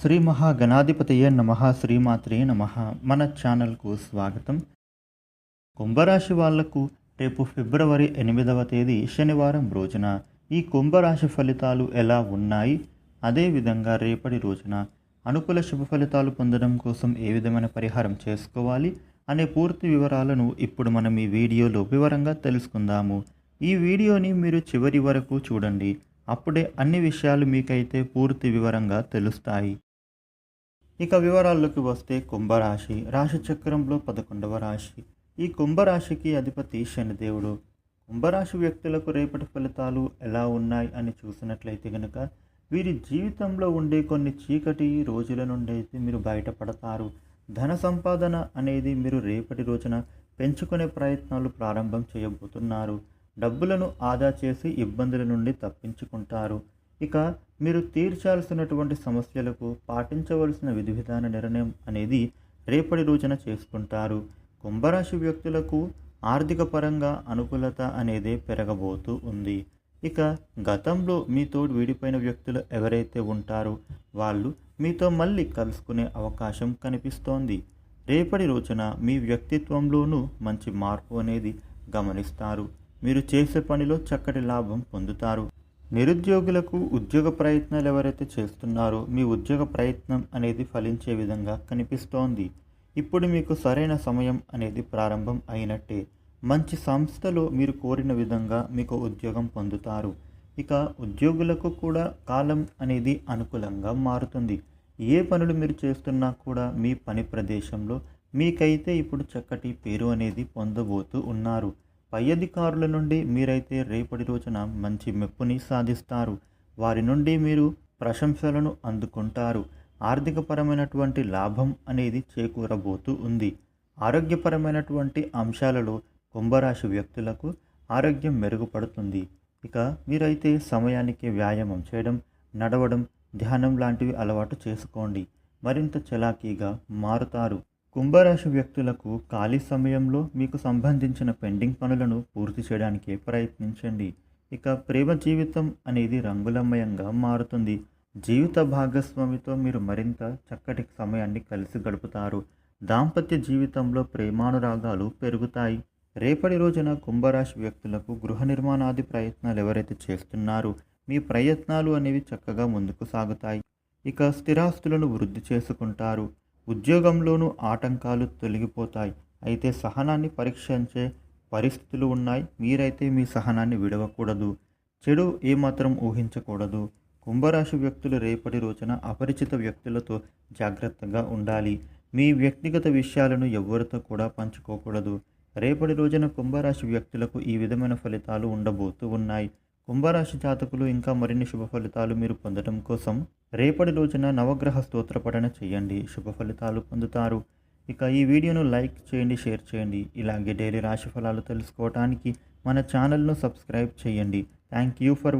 శ్రీ మహాగణాధిపతయ నమ శ్రీమాత్రే నమ. మన ఛానల్కు స్వాగతం. కుంభరాశి వాళ్ళకు రేపు ఫిబ్రవరి ఎనిమిదవ తేదీ శనివారం రోజున ఈ కుంభరాశి ఫలితాలు ఎలా ఉన్నాయి? అదేవిధంగా రేపటి రోజున అనుకూల శుభ ఫలితాలు పొందడం కోసం ఏ విధమైన పరిహారం చేసుకోవాలి? అనే పూర్తి వివరాలను ఇప్పుడు మనం ఈ వీడియోలో వివరంగా తెలుసుకుందాము. ఈ వీడియోని మీరు చివరి వరకు చూడండి. అప్పుడే అన్ని విషయాలు మీకైతే పూర్తి వివరంగా తెలుస్తాయి. ఇక వివరాల్లోకి వస్తే కుంభరాశి. రాశి చక్రంలో పదకొండవ రాశి. ఈ కుంభరాశికి అధిపతి శనిదేవుడు. కుంభరాశి వ్యక్తులకు రేపటి ఫలితాలు ఎలా ఉన్నాయి అని చూసినట్లయితే కనుక వీరి జీవితంలో ఉండే కొన్ని చీకటి రోజుల నుండి అయితే మీరు బయటపడతారు. ధన సంపాదన అనేది మీరు రేపటి రోజున పెంచుకునే ప్రయత్నాలు ప్రారంభం చేయబోతున్నారు. డబ్బులను ఆదా చేసి ఇబ్బందుల నుండి తప్పించుకుంటారు. ఇక మీరు తీర్చాల్సినటువంటి సమస్యలకు పాటించవలసిన విధి విధాన నిర్ణయం అనేది రేపటి రోజున చేసుకుంటారు. కుంభరాశి వ్యక్తులకు ఆర్థిక పరంగా అనుకూలత అనేది పెరగబోతూ ఉంది. ఇక గతంలో మీతో విడిపోయిన వ్యక్తులు ఎవరైతే ఉంటారో వాళ్ళు మీతో మళ్ళీ కలుసుకునే అవకాశం కనిపిస్తోంది. రేపటి రోజున మీ వ్యక్తిత్వంలోనూ మంచి మార్పు అనేది గమనిస్తారు. మీరు చేసే పనిలో చక్కటి లాభం పొందుతారు. నిరుద్యోగులకు ఉద్యోగ ప్రయత్నాలు ఎవరైతే చేస్తున్నారో మీ ఉద్యోగ ప్రయత్నం అనేది ఫలించే విధంగా కనిపిస్తోంది. ఇప్పుడు మీకు సరైన సమయం అనేది ప్రారంభం అయినట్టే. మంచి సంస్థలో మీరు కోరిన విధంగా మీకు ఉద్యోగం పొందుతారు. ఇక ఉద్యోగులకు కూడా కాలం అనేది అనుకూలంగా మారుతుంది. ఏ పనులు మీరు చేస్తున్నా కూడా మీ పని ప్రదేశంలో మీకైతే ఇప్పుడు చక్కటి పేరు అనేది పొందబోతూ ఉన్నారు. పై అధికారుల నుండి మీరైతే రేపటి రోజున మంచి మెప్పుని సాధిస్తారు. వారి నుండి మీరు ప్రశంసలను అందుకుంటారు. ఆర్థికపరమైనటువంటి లాభం అనేది చేకూరబోతూ ఉంది. ఆరోగ్యపరమైనటువంటి అంశాలలో కుంభరాశి వ్యక్తులకు ఆరోగ్యం మెరుగుపడుతుంది. ఇక మీరైతే సమయానికి వ్యాయామం చేయడం నడవడం ధ్యానం లాంటివి అలవాటు చేసుకోండి. మరింత చలాకీగా మారుతారు. కుంభరాశి వ్యక్తులకు ఖాళీ సమయంలో మీకు సంబంధించిన పెండింగ్ పనులను పూర్తి చేయడానికి ప్రయత్నించండి. ఇక ప్రేమ జీవితం అనేది రంగులమయంగా మారుతుంది. జీవిత భాగస్వామితో మీరు మరింత చక్కటి సమయాన్ని కలిసి గడుపుతారు. దాంపత్య జీవితంలో ప్రేమానురాగాలు పెరుగుతాయి. రేపటి రోజున కుంభరాశి వ్యక్తులకు గృహ నిర్మాణాది ప్రయత్నాలు ఎవరైతే చేస్తున్నారో మీ ప్రయత్నాలు అనేవి చక్కగా ముందుకు సాగుతాయి. ఇక స్థిరాస్తులను వృద్ధి చేసుకుంటారు. ఉద్యోగంలోనూ ఆటంకాలు తొలగిపోతాయి. అయితే సహనాన్ని పరీక్షించే పరిస్థితులు ఉన్నాయి. మీరైతే మీ సహనాన్ని విడవకూడదు. చెడు ఏమాత్రం ఊహించకూడదు. కుంభరాశి వ్యక్తులు రేపటి రోజున అపరిచిత వ్యక్తులతో జాగ్రత్తగా ఉండాలి. మీ వ్యక్తిగత విషయాలను ఎవరితో కూడా పంచుకోకూడదు. రేపటి రోజున కుంభరాశి వ్యక్తులకు ఈ విధమైన ఫలితాలు ఉండబోతూ ఉన్నాయి. కుంభరాశి జాతకులు ఇంకా మరిన్ని శుభ ఫలితాలు మీరు పొందడం కోసం రేపటి రోజున నవగ్రహ స్తోత్ర పఠన చేయండి. శుభ ఫలితాలు పొందుతారు. ఇక ఈ వీడియోను లైక్ చేయండి షేర్ చేయండి. ఇలాగే డైలీ రాశి ఫలాలు తెలుసుకోవడానికి మన ఛానల్ను సబ్స్క్రైబ్ చేయండి. Thank you for